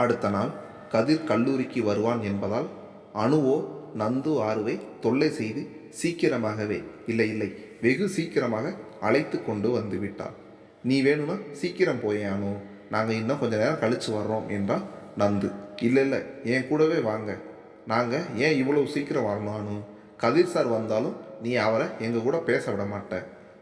அடுத்த நாள் கதிர் கல்லூரிக்கு வருவான் என்பதால் அணுவோ நந்து ஆறுவை தொல்லை செய்து சீக்கிரமாகவே இல்லை இல்லை வெகு சீக்கிரமாக அழைத்து கொண்டு வந்து விட்டாள். நீ வேணும்னா சீக்கிரம் போயே அனு நாங்கள் இன்னும் கொஞ்சம் நேரம் கழித்து வர்றோம் என்றால் நந்து. இல்லை இல்லை என் கூடவே வாங்க. நாங்கள் ஏன் இவ்வளோ சீக்கிரம் வரணும் அனு கதிர் சார் வந்தாலும் நீ அவரை எங்கள் கூட பேச விட மாட்ட.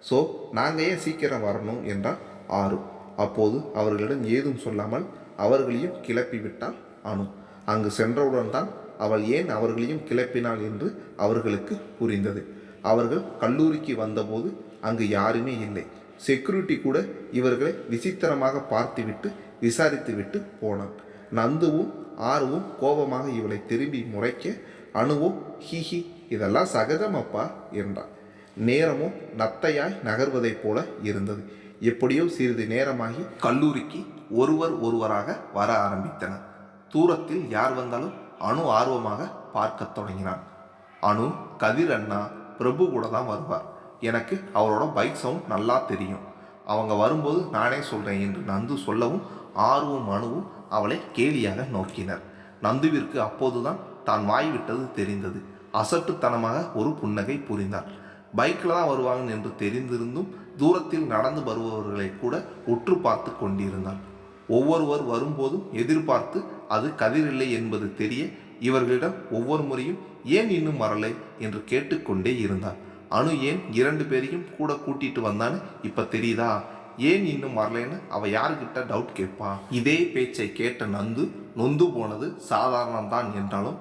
ஸோ நாங்கள் ஏன் சீக்கிரம் வரணும்? என்றால் ஆறு. அப்போது அவர்களிடம் ஏதும் சொல்லாமல் அவர்களையும் கிளப்பி விட்டாள் அனு. அங்கு சென்றவுடன் தான் அவள் ஏன் அவர்களையும் கிளப்பினாள் என்று அவர்களுக்கு புரிந்தது. அவர்கள் கல்லூரிக்கு வந்தபோது அங்கு யாருமே இல்லை. செக்யூரிட்டி கூட இவர்களை விசித்திரமாக பார்த்துவிட்டு விசாரித்துவிட்டு போனான். நந்துவும் ஆர்வும் கோபமாக இவளை திரும்பி முறைக்க அணுவோ ஹிஹி இதெல்லாம் சகஜமப்பா என்றான். நேரமும் நத்தையாய் நகர்வதைப் போல இருந்தது. எப்படியோ சிறிது நேரமாகி கல்லூரிக்கு ஒருவர் ஒருவராக வர ஆரம்பித்தனர். தூரத்தில் யார் வந்தாலும் அணு ஆர்வமாக பார்க்கத் தொடங்கினான் அணு கதிர் அண்ணா பிரபு கூட தான் வருவார். எனக்கு அவரோட பைக் சவுண்ட் நல்லா தெரியும். அவங்க வரும்போது நானே சொல்கிறேன் என்று நந்து சொல்லவும் ஆர்வம் அணுவும் அவளை கேலியாக நோக்கினர். நந்துவிற்கு அப்போதுதான் தான் வாய் விட்டது தெரிந்தது. அசட்டுத்தனமாக ஒரு புன்னகை புரிந்தார். பைக்கில் தான் வருவாங்க என்று தெரிந்திருந்தும் தூரத்தில் நடந்து வருபவர்களை கூட உற்று பார்த்து கொண்டிருந்தாள். ஒவ்வொருவர் வரும்போதும் எதிர்பார்த்து அது கதிரில்லை என்பது தெரிய இவர்களிடம் ஒவ்வொரு முறையும் ஏன் இன்னும் வரலை? என்று கேட்டுக்கொண்டே இருந்தார் அணு ஏன் இரண்டு பேரையும் கூட கூட்டிட்டு வந்தான்னு இப்போ தெரியுதா? ஏன் இன்னும் வரலைன்னு அவள் யாருக்கிட்ட டவுட் கேட்பா? இதே பேச்சை கேட்ட நந்து நொந்து போனது சாதாரணம்தான் என்றாலும்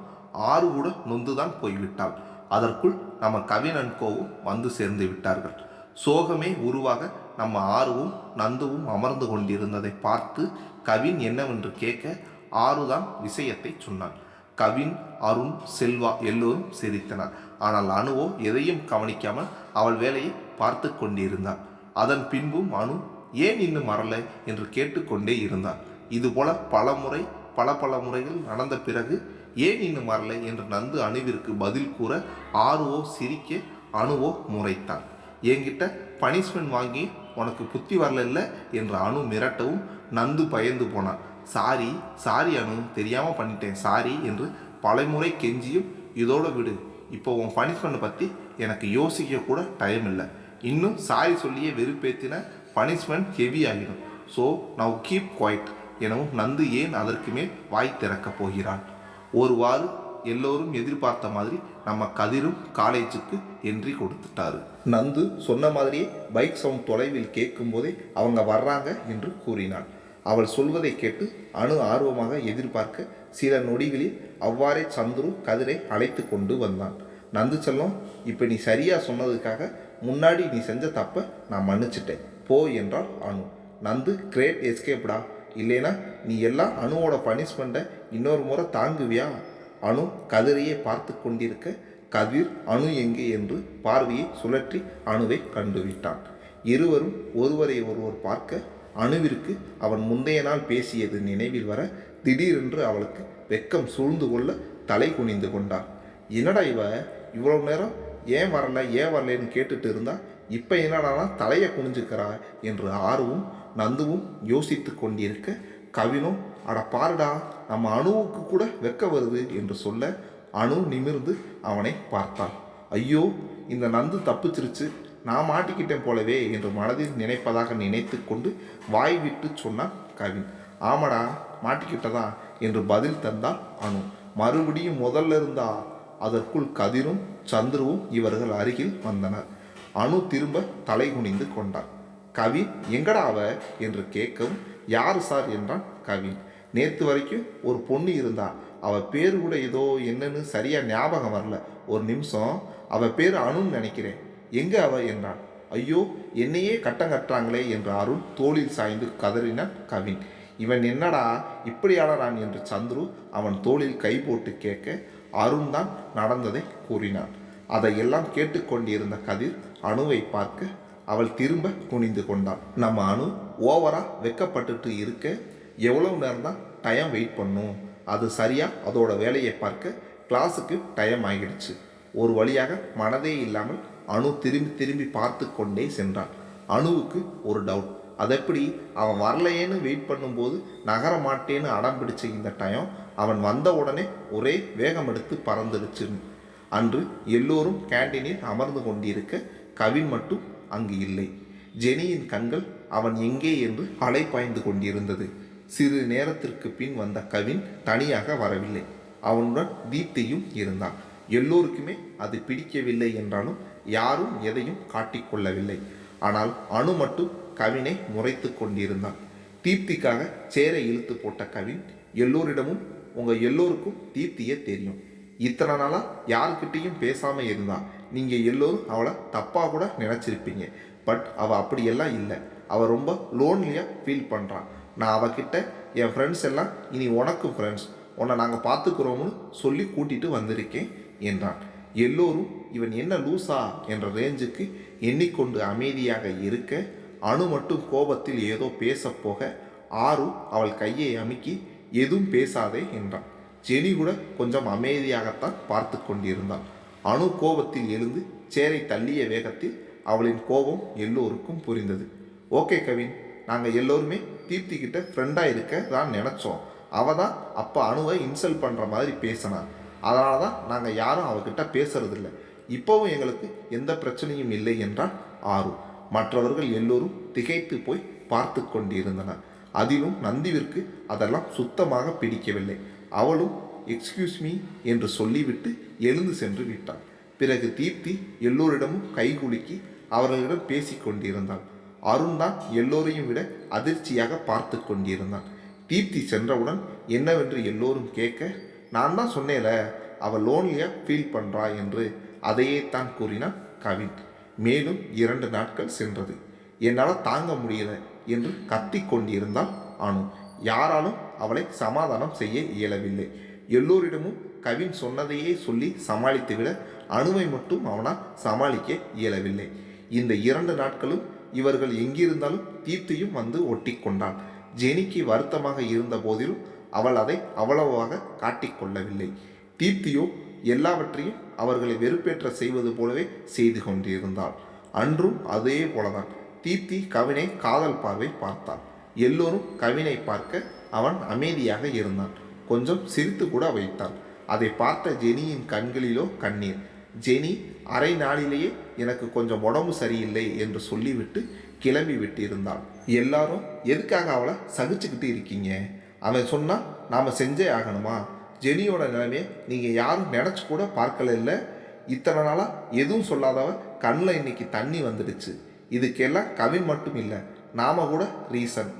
ஆறு கூட நொந்துதான் போய்விட்டாள். அதற்குள் நம்ம கவினன்கோவும் வந்து சேர்ந்து விட்டார்கள். சோகமே உருவாக நம்ம ஆறுவும் நந்துவும் அமர்ந்து கொண்டிருந்ததை பார்த்து கவின் என்னவென்று கேட்க ஆறுதான் விஷயத்தை சொன்னான். கவின் அருண் செல்வா எல்லோரும் சிரித்தனர். ஆனால் அணுவோ எதையும் கவனிக்காமல் அவள் வேலையை பார்த்து கொண்டிருந்தான். அதன் பின்பும் அணு ஏன் இன்னும் மறல என்று கேட்டுக்கொண்டே இருந்தாள் இதுபோல பல முறை பல பல முறைகள் நடந்த பிறகு ஏன் இன்னும் மறல என்று நந்து அணுவிற்கு பதில் கூற ஆறுவோ சிரிக்க அணுவோ முறைத்தான். என்கிட்ட பனிஷ்மெண்ட் வாங்கி உனக்கு புத்தி வரல என்று அணு மிரட்டவும் நந்து பயந்து போனான். சாரி சாரி அணு தெரியாமல் பண்ணிட்டேன் சாரி என்று பலமுறை கெஞ்சியும் இதோடு விடு இப்போ உன் பனிஷ்மெண்ட்டை பற்றி எனக்கு யோசிக்க கூட டைம் இல்லை. இன்னும் சாரி சொல்லியே வெறுப்பேற்றின பனிஷ்மெண்ட் ஹெவி ஆகிடும். ஸோ நவ் கீப் குவைட் எனவும் நந்து ஏன் அதற்கு மேல் வாய் திறக்கப் போகிறான் ஒருவாறு எல்லோரும் எதிர்பார்த்த மாதிரி நம்ம கதிரும் காலேஜுக்கு என்ட்ரி கொடுத்துட்டாரு. நந்து சொன்ன மாதிரியே பைக் சவுண்ட் தொலைவில் கேட்கும்போதே அவங்க வர்றாங்க என்று கூறினாள். அவள் சொல்வதை கேட்டு அணு ஆர்வமாக எதிர்பார்க்க சில நொடிகளில் அவ்வாறே சந்துரு கதிரை அழைத்து கொண்டு வந்தான். நந்து செல்லம் இப்போ நீ சரியாக சொன்னதுக்காக முன்னாடி நீ செஞ்ச தப்பை நான் மன்னிச்சிட்டேன். போ என்றாள் அணு. நந்து கிரேட் எஸ்கேப்டா இல்லைனா நீ எல்லாம் அணுவோட பனிஷ்மெண்ட்டை இன்னொரு முறை தாங்குவியா? அணு கதிரையே பார்த்து கொண்டிருக்க கதிர் அணு எங்கே என்று பார்வையை சுழற்றி அணுவை கண்டுவிட்டான். இருவரும் ஒருவரை ஒருவர் பார்க்க அணுவிற்கு அவன் முந்தைய நாள் பேசியது நினைவில் வர திடீரென்று அவளுக்கு வெக்கம் சூழ்ந்து கொள்ள தலை குனிந்து கொண்டாள் என்னடா இவ? இவ்வளவு நேரம் ஏன் வரல ஏன் வரலன்னு கேட்டுட்டு இருந்தா? இப்போ என்னடானா தலையை குனிஞ்சுக்கிறா? என்று ஆர்வம் நந்துவும் யோசித்து கொண்டிருக்க கவினும் அட பாருடா நம்ம அணுவுக்கு கூட வெக்க வருது என்று சொல்ல அணு நிமிர்ந்து அவனை பார்த்தான் ஐயோ இந்த நந்து தப்பிச்சிருச்சு நான் மாட்டிக்கிட்டேன் போலவே என்று மனதில் நினைப்பதாக நினைத்து கொண்டு வாய் விட்டு சொன்னான் கவின். ஆமடா மாட்டிக்கிட்டதா என்று பதில் தந்தான் அணு. மறுபடியும் முதல்ல இருந்தா அதற்குள் கதிரும் சந்துருவும் இவர்கள் அருகில் வந்தனர். அணு திரும்ப தலை குனிந்து கொண்டான் கவின் எங்கடா அவ? என்று கேட்கவும் யார் சார்? என்றான் கவின். நேற்று வரைக்கும் ஒரு பொண்ணு இருந்தான் அவள் பேர் கூட ஏதோ என்னன்னு சரியாக ஞாபகம் வரல. ஒரு நிமிஷம் அவள் பேர் அணுன்னு நினைக்கிறேன். எங்கே அவள் என்றான். ஐயோ என்னையே கட்டம் கட்டுறாங்களே என்று அருண் தோளில் சாய்ந்து கதறினான் கவின். இவன் என்னடா இப்படி ஆளறான் என்று சந்துரு அவன் தோளில் கை போட்டு கேட்க அருண் தான் நடந்ததை கூறினான். அதையெல்லாம் கேட்டுக்கொண்டிருந்த கதிர் அணுவை பார்க்க அவள் திரும்ப குனிந்து கொண்டாள் நம்ம அணு ஓவரா வெக்கப்பட்டுட்டு இருக்க எவ்வளவு நேரம் தான் டைம் வெயிட் பண்ணும். அது சரியாக அதோட வேலையை பார்க்க கிளாஸுக்கு டைம் ஆகிடுச்சு. ஒரு வழியாக மனதே இல்லாமல் அணு திரும்பி திரும்பி பார்த்து கொண்டே சென்றான். அணுவுக்கு ஒரு டவுட் அதெப்படி அவன் வரலையேன்னு வெயிட் பண்ணும்போது நகர மாட்டேன்னு அடம் பிடிச்ச இந்த டயம் அவன் வந்த உடனே ஒரே வேகம் எடுத்து பறந்துடுச்சு. அன்று எல்லோரும் கேண்டீனில் அமர்ந்து கொண்டிருக்க கவின் மட்டும் அங்கு இல்லை. ஜெனியின் கண்கள் அவன் எங்கே என்று அலைப்பாய்ந்து கொண்டிருந்தது. சிறு நேரத்திற்கு பின் வந்த கவின் தனியாக வரவில்லை. அவனுடன் தீப்தியும் இருந்தான். எல்லோருக்குமே அது பிடிக்கவில்லை என்றாலும் யாரும் எதையும் காட்டிக்கொள்ளவில்லை ஆனால் அணு மட்டும் கவினை முறைத்து கொண்டிருந்தான். தீப்திக்காக சேரை இழுத்து போட்ட கவின் எல்லோரிடமும் உங்கள் எல்லோருக்கும் தீப்தியே தெரியும். இத்தனை நாளாக யாருக்கிட்டேயும் பேசாமல் இருந்தா. நீங்கள் எல்லோரும் அவளை தப்பாக கூட நினச்சிருப்பீங்க. பட் அவள் அப்படியெல்லாம் இல்லை. அவள் ரொம்ப லோன்லியாக ஃபீல் பண்ணுறான் நான் அவகிட்ட என் ஃப்ரெண்ட்ஸ் எல்லாம் இனி உனக்கும் ஃப்ரெண்ட்ஸ் உன்னை நாங்கள் பார்த்துக்கிறோம்னு சொல்லி கூட்டிகிட்டு வந்திருக்கேன் என்றான். எல்லோரும் இவன் என்ன லூசா? என்ற ரேஞ்சுக்கு எண்ணிக்கொண்டு அமைதியாக இருக்க அணு மட்டும் கோபத்தில் ஏதோ பேசப்போக ஆறு அவள் கையை அமுக்கி எதுவும் பேசாதே என்றான். ஜெனி கூட கொஞ்சம் அமைதியாகத்தான் பார்த்து கொண்டிருந்தான் அணு கோபத்தில் எழுந்து சேரை தள்ளிய வேகத்தில் அவளின் கோபம் எல்லோருக்கும் புரிந்தது. ஓகே கவின். நாங்கள் எல்லோருமே தீப்தி கிட்ட ஃப்ரெண்டாக இருக்க தான் நினச்சோம். அவ தான் அப்போ அணுவை இன்சல்ட் பண்ணுற மாதிரி பேசினா அதனால தான் நாங்கள் யாரும் அவகிட்ட பேசுறதில்ல. இப்போவும் எங்களுக்கு எந்த பிரச்சனையும் இல்லை என்றால் ஆறு மற்றவர்கள் எல்லோரும் திகைத்து போய் பார்த்து கொண்டிருந்தனர். அதிலும் நந்திவிற்கு அதெல்லாம் சுத்தமாக பிடிக்கவில்லை. அவளும் எக்ஸ்கியூஸ் மீ என்று சொல்லிவிட்டு எழுந்து சென்று விட்டாள். பிறகு தீப்தி எல்லோரிடமும் கைகுலுக்கி அவர்களிடம் பேசிக் கொண்டிருந்தாள். அருண் தான் எல்லோரையும் விட அதிர்ச்சியாக பார்த்து கொண்டிருந்தான். தீப்தி சென்றவுடன் என்னவென்று எல்லோரும் கேட்க நான் தான் சொன்னேல அவள் லோன்லியாக ஃபீல் பண்ணுறா என்று அதையே தான் கூறினான் கவின். மேலும் இரண்டு நாட்கள் சென்றது. என்னால் தாங்க முடியல என்று கத்தி கொண்டிருந்தாள் அனு. யாராலும் அவளை சமாதானம் செய்ய இயலவில்லை. எல்லோரிடமும் கவின் சொன்னதையே சொல்லி சமாளித்துவிட அணுவை மட்டும் அவனால் சமாளிக்க இயலவில்லை. இந்த இரண்டு நாட்களும் இவர்கள் எங்கிருந்தாலும் தீத்தையும் வந்து ஒட்டி கொண்டான் ஜெனிக்கு வருத்தமாக இருந்த போதிலும் அவள் அதை அவ்வளவாக காட்டிக்கொள்ளவில்லை. தீப்தியோ எல்லாவற்றையும் அவர்களை வெறுப்பேற்ற செய்வது போலவே செய்து கொண்டிருந்தாள். அன்றும் அதே போலதான். தீப்தி கவினை காதல் பார்வை பார்த்தாள். எல்லோரும் கவினை பார்க்க அவன் அமைதியாக இருந்தான். கொஞ்சம் சிரித்து கூட வைத்தான் அதை பார்த்த ஜெனியின் கண்களிலோ கண்ணீர். ஜெனி அரை நாளிலேயே எனக்கு கொஞ்சம் உடம்பு சரியில்லை என்று சொல்லிவிட்டு கிளம்பி விட்டிருந்தாள். எல்லாரும் எதுக்காக அவளை சகிச்சுக்கிட்டு இருக்கீங்க? அவன் சொன்னால் நாம் செஞ்சே ஆகணுமா? ஜெனியோட நிலைமையை நீங்கள் யாரும் நினச்சி கூட பார்க்கல இல்லை. இத்தனை நாளாக எதுவும் சொல்லாதவ கண்ணில் இன்னைக்கு தண்ணி வந்துடுச்சு. இதுக்கெல்லாம் கவி மட்டும் இல்லை நாம கூட ரீசன்.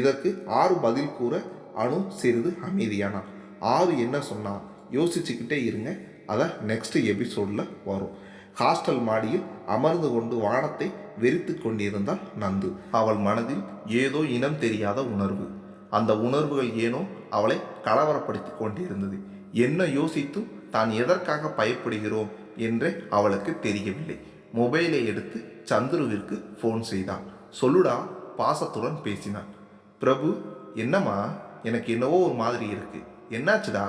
இதற்கு ஆறு பதில் கூற அணு சிறிது அமைதியானான் ஆறு என்ன சொன்னான் யோசிச்சுக்கிட்டே இருங்க அதை நெக்ஸ்ட் எபிசோடில் வரும். ஹாஸ்டல் மாடியில் அமர்ந்து கொண்டு வானத்தை வெறித்து கொண்டிருந்தாள் நந்து. அவள் மனதில் ஏதோ இனம் தெரியாத உணர்வு. அந்த உணர்வுகள் ஏனோ அவளை கலவரப்படுத்தி கொண்டிருந்தது. என்ன யோசித்தும் தான் எதற்காக பயப்படுகிறோம் என்றே அவளுக்கு தெரியவில்லை. மொபைலை எடுத்து சந்துருவிற்கு ஃபோன் செய்தான் சொல்லுடா பாசத்துடன் பேசினான் பிரபு என்னம்மா எனக்கு என்னவோ ஒரு மாதிரி இருக்கு. என்னாச்சுடா?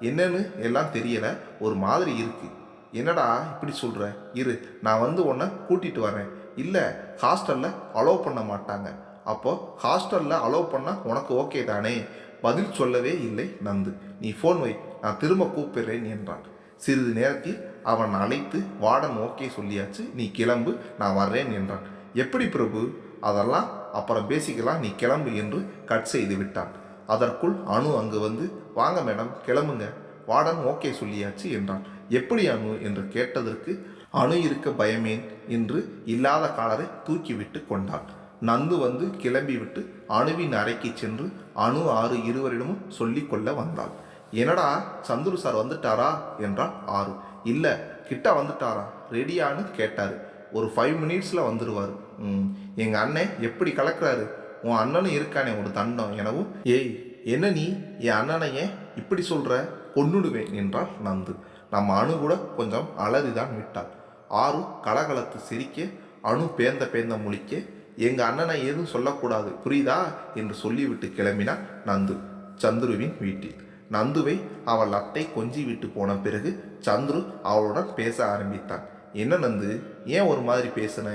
என்னன்னு எல்லாம் தெரியல ஒரு மாதிரி இருக்குது என்னடா இப்படி சொல்கிற இரு நான் வந்து உன்னை கூட்டிகிட்டு வரேன். இல்லை ஹாஸ்டலில் அலோவ் பண்ண மாட்டாங்க. அப்போது ஹாஸ்டலில் அலோவ் பண்ணால் உனக்கு ஓகே தானே? பதில் சொல்லவே இல்லை நந்து. நீ ஃபோன் வை நான் திரும்ப கூப்பிடுறேன் என்றான். சிறிது நேரத்தில் அவன் அழைத்து வார்டன் ஓகே சொல்லியாச்சு நீ கிளம்பு நான் வர்றேன் என்றான். எப்படி பிரபு? அதெல்லாம் அப்புறம் பேசிக்கலாம் நீ கிளம்பு என்று கட் செய்து விட்டான். அதற்குள் அணு அங்கு வந்து வாங்க மேடம் கிளம்புங்க. வார்டன் ஓகே சொல்லியாச்சு என்றான். எப்படி அணு என்று கேட்டதற்கு அணு இருக்க பயமேன்? என்று இல்லாத காலரை தூக்கிவிட்டு கொண்டான் நந்து வந்து கிளம்பிவிட்டு அணுவின் அறைக்கு சென்று அணு ஆறு இருவரிடமும் சொல்லி கொள்ள வந்தாள். என்னடா சந்துரு சார் வந்துட்டாரா? என்றால் ஆறு. இல்லை கிட்ட வந்துட்டாரா? ரெடியான்னு கேட்டார். ஒரு ஃபைவ் மினிட்ஸில் வந்துடுவார் ம் எங்கள் அண்ணன் எப்படி கலக்குறாரு? உன் அண்ணனும் இருக்கானே ஒரு தண்டம் எனவும். ஏய் என்ன நீ? என் அண்ணனை ஏன் இப்படி சொல்கிற கொன்னுடுவேன் என்றாள் நந்து. நம்ம அணு கூட கொஞ்சம் அலறிதான் விட்டாள். ஆறு கலகலத்து சிரிக்க அணு பேந்த பேந்த முழிக்க எங்கள் அண்ணனை எதுவும் சொல்லக்கூடாது புரியுதா? என்று சொல்லிவிட்டு கிளம்பினான் நந்து சந்துருவின் வீட்டில். நந்துவை அவள் அத்தை கொஞ்சி விட்டு போன பிறகு சந்துரு அவளுடன் பேச ஆரம்பித்தான். என்ன நந்து ஏன் ஒரு மாதிரி பேசுன?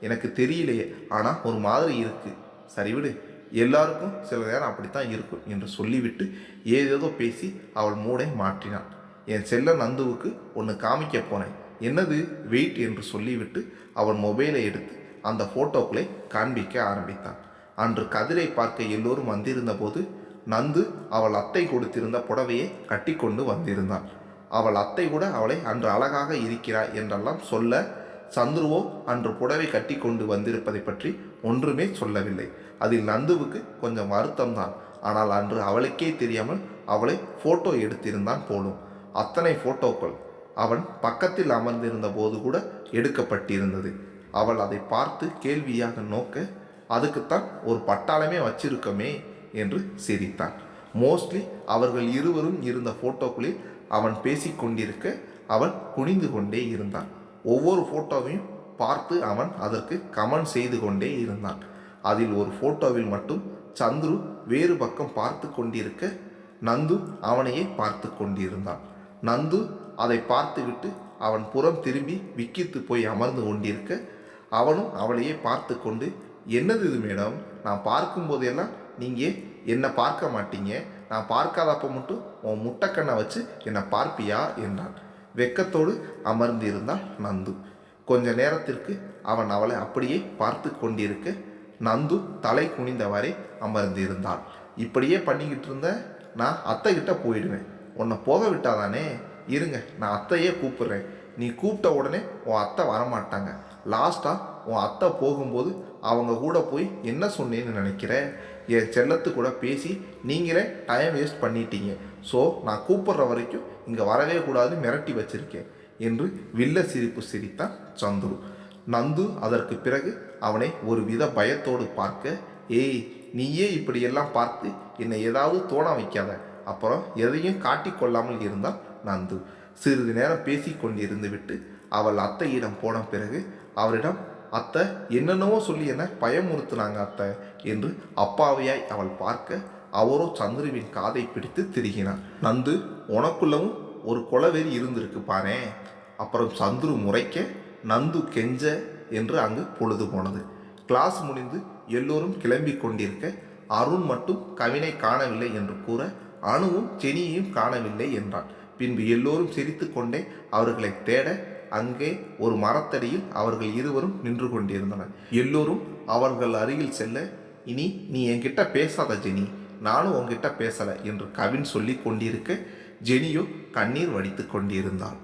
எனக்கு தெரியலையே ஆனால் ஒரு மாதிரி இருக்குது சரி விடு எல்லாருக்கும் சில நேரம் அப்படித்தான் இருக்கும் என்று சொல்லிவிட்டு ஏதேதோ பேசி அவள் மூடை மாற்றினான் என் செல்ல நந்துவுக்கு ஒன்று காமிக்க போனேன். என்னது? வெயிட் என்று சொல்லிவிட்டு அவன் மொபைலை எடுத்து அந்த ஃபோட்டோக்களை காண்பிக்க ஆரம்பித்தான். அன்று கதிரை பார்க்க எல்லோரும் வந்திருந்த போது நந்து அவள் அத்தை கொடுத்திருந்த புடவையை கட்டிக்கொண்டு வந்திருந்தான். அவள் அத்தை கூட அவளை அன்று அழகாக இருக்கிறாய் என்றெல்லாம் சொல்ல சந்துருவோ அன்று புடவை கட்டி கொண்டு வந்திருப்பதை பற்றி ஒன்றுமே சொல்லவில்லை. அதில் நந்துவுக்கு கொஞ்சம் வருத்தம்தான். ஆனால் அன்று அவளுக்கே தெரியாமல் அவளை ஃபோட்டோ எடுத்திருந்தான் போலும். அத்தனை போட்டோக்கள் அவன் பக்கத்தில் அமர்ந்திருந்த போது கூட எடுக்கப்பட்டிருந்தது. அவள் அதை பார்த்து கேள்வியாக நோக்க அதுக்குத்தான் ஒரு பட்டாளமே வச்சிருக்கமே என்று சிரித்தான் மோஸ்ட்லி அவர்கள் இருவரும் இருந்த போட்டோக்களில் அவன் பேசிக்கொண்டிருக்க அவன் குனிந்து கொண்டே இருந்தான் ஒவ்வொரு போட்டோவையும் பார்த்து அவன் அதற்கு கமெண்ட் செய்து கொண்டே இருந்தான். அதில் ஒரு போட்டோவில் மட்டும் சந்துரு வேறு பக்கம் பார்த்து கொண்டிருக்க நந்து அவனையே பார்த்து கொண்டிருந்தான். நந்து அதை பார்த்துவிட்டு அவன் புறம் திரும்பி விக்கித்து போய் அமர்ந்து கொண்டிருக்க அவனும் அவளையே பார்த்து கொண்டு என்னது இது மேடம்? நான் பார்க்கும்போதெல்லாம் நீங்கள் என்னை பார்க்க மாட்டீங்க? நான் பார்க்காதப்ப மட்டும் உன் முட்டைக்கண்ணை வச்சு என்னை பார்ப்பியா? என்றான். வெக்கத்தோடு அமர்ந்திருந்தான் நந்து. கொஞ்ச நேரத்திற்கு அவன் அவளை அப்படியே பார்த்து கொண்டிருக்க நந்து தலை குனிந்தவரை அமர்ந்திருந்தாள். இப்படியே பண்ணிக்கிட்டு இருந்த நான் அத்தை கிட்ட போயிடுவேன். உன்னை போக விட்டாதானே? இருங்க நான் அத்தையே கூப்பிடுறேன். நீ கூப்பிட்ட உடனே உன் அத்தை வரமாட்டாங்க. லாஸ்ட்டாக உன் அத்தை போகும்போது அவங்க கூட போய் என்ன சொன்னேன்னு நினைக்கிற? என் செல்லத்து கூட பேசி நீங்களே டைம் வேஸ்ட் பண்ணிட்டீங்க. ஸோ நான் கூப்பிட்ற வரைக்கும் இங்கே வரவே கூடாதுன்னு மிரட்டி வச்சிருக்கேன் என்று வில்ல சிரிப்பு சிரித்தான் சந்துரு. நந்து அதற்கு பிறகு அவனை ஒரு வித பயத்தோடு பார்க்க ஏய் நீயே இப்படியெல்லாம் பார்த்து என்னை ஏதாவது தோண வைக்காத. அப்புறம் எதையும் காட்டிக்கொள்ளாமல் இருந்தால் நந்து. சிறிது நேரம் பேசி கொண்டிருந்து விட்டு அவள் அத்தையிடம் போன பிறகு அவரிடம் அத்தை என்னென்னவோ சொல்லி என்ன பயமுறுத்துனாங்க அத்தை என்று அப்பாவியாய் அவள் பார்க்க அவரோ சந்துருவின் காதை பிடித்து திரிகினார் நந்து உனக்குள்ளவும் ஒரு குலவெறி இருந்திருக்கு பானே. அப்புறம் சந்துரு முறைக்க நந்து கெஞ்ச என்று அங்கு பொழுது போனது. கிளாஸ் முடிந்து எல்லோரும் கிளம்பி கொண்டிருக்க அருண் மட்டும் கவினை காணவில்லை என்று கூற அணுவும் செனியையும் காணவில்லை என்றான். பின்பு எல்லோரும் சிரித்து கொண்டே அவர்களை தேட அங்கே ஒரு மரத்தடியில் அவர்கள் இருவரும் நின்று கொண்டிருந்தனர். எல்லோரும் அவர்கள் அருகில் செல்ல இனி நீ என்கிட்ட பேசாத ஜெனி. நானும் உங்ககிட்ட பேசலை என்று கவின் சொல்லி கொண்டிருக்க ஜெனியோ கண்ணீர் வடித்து கொண்டிருந்தாள்.